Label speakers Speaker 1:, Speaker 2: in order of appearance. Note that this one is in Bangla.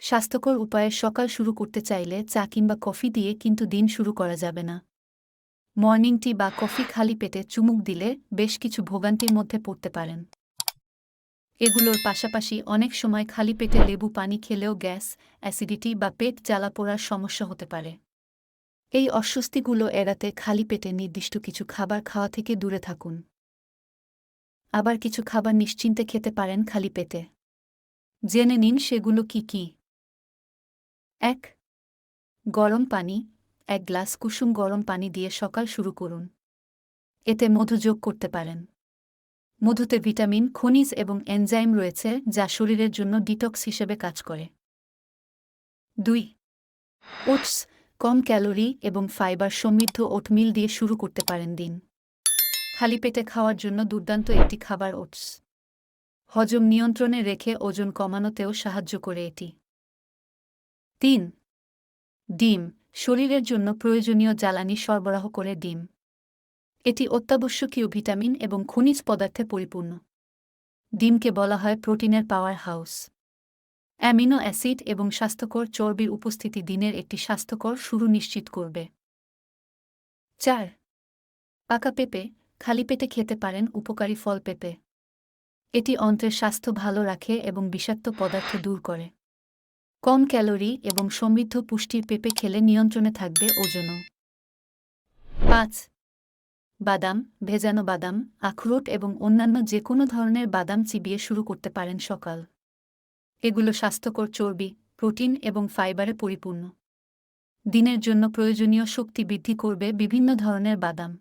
Speaker 1: স্বাস্থ্যকর উপায়ে সকাল শুরু করতে চাইলে চা কিংবা কফি দিয়ে কিন্তু দিন শুরু করা যাবে না। মর্নিং টি বা কফি খালি পেটে চুমুক দিলে বেশ কিছু ভোগান্তির মধ্যে পড়তে পারেন। এগুলোর পাশাপাশি অনেক সময় খালি পেটে লেবু পানি খেলেও গ্যাস, অ্যাসিডিটি বা পেট জ্বালা পোড়ার সমস্যা হতে পারে। এই অস্বস্তিগুলো এড়াতে খালি পেটে নির্দিষ্ট কিছু খাবার খাওয়া থেকে দূরে থাকুন। আবার কিছু খাবার নিশ্চিন্তে খেতে পারেন খালি পেটে। জেনে নিন সেগুলো কি কি। এক, গরম পানি, এক গ্লাস কুসুম গরম পানি দিয়ে সকাল শুরু করুন। এতে মধু যোগ করতে পারেন। মধুতে ভিটামিন, খনিজ এবং এনজাইম রয়েছে যা শরীরের জন্য ডিটক্স হিসেবে কাজ করে। দুই, ওটস, কম ক্যালোরি এবং ফাইবার সমৃদ্ধ ওটমিল দিয়ে শুরু করতে পারেন দিন। খালি পেটে খাওয়ার জন্য দুর্দান্ত একটি খাবার ওটস। হজম নিয়ন্ত্রণে রেখে ওজন কমানোতেও সাহায্য করে এটি। তিন। ডিম, শরীরের জন্য প্রয়োজনীয় জ্বালানি সরবরাহ করে ডিম। এটি অত্যাবশ্যকীয় ভিটামিন এবং খনিজ পদার্থে পরিপূর্ণ। ডিমকে বলা হয় প্রোটিনের পাওয়ার হাউস। অ্যামিনো অ্যাসিড এবং স্বাস্থ্যকর চর্বির উপস্থিতি দিনের একটি স্বাস্থ্যকর শুরু নিশ্চিত করবে। চার। পাকা পেঁপে, খালি পেটে খেতে পারেন উপকারী ফল পেঁপে। এটি অন্ত্রের স্বাস্থ্য ভালো রাখে এবং বিষাক্ত পদার্থ দূর করে। কম ক্যালোরি এবং সমৃদ্ধ পুষ্টির পেঁপে খেলে নিয়ন্ত্রণে থাকবে ওজনও। পাঁচ, বাদাম, ভেজানো বাদাম, আখরোট এবং অন্যান্য যে কোনো ধরনের বাদাম চিবিয়ে শুরু করতে পারেন সকাল। এগুলো স্বাস্থ্যকর চর্বি, প্রোটিন এবং ফাইবারে পরিপূর্ণ। দিনের জন্য প্রয়োজনীয় শক্তি বৃদ্ধি করবে বিভিন্ন ধরনের বাদাম।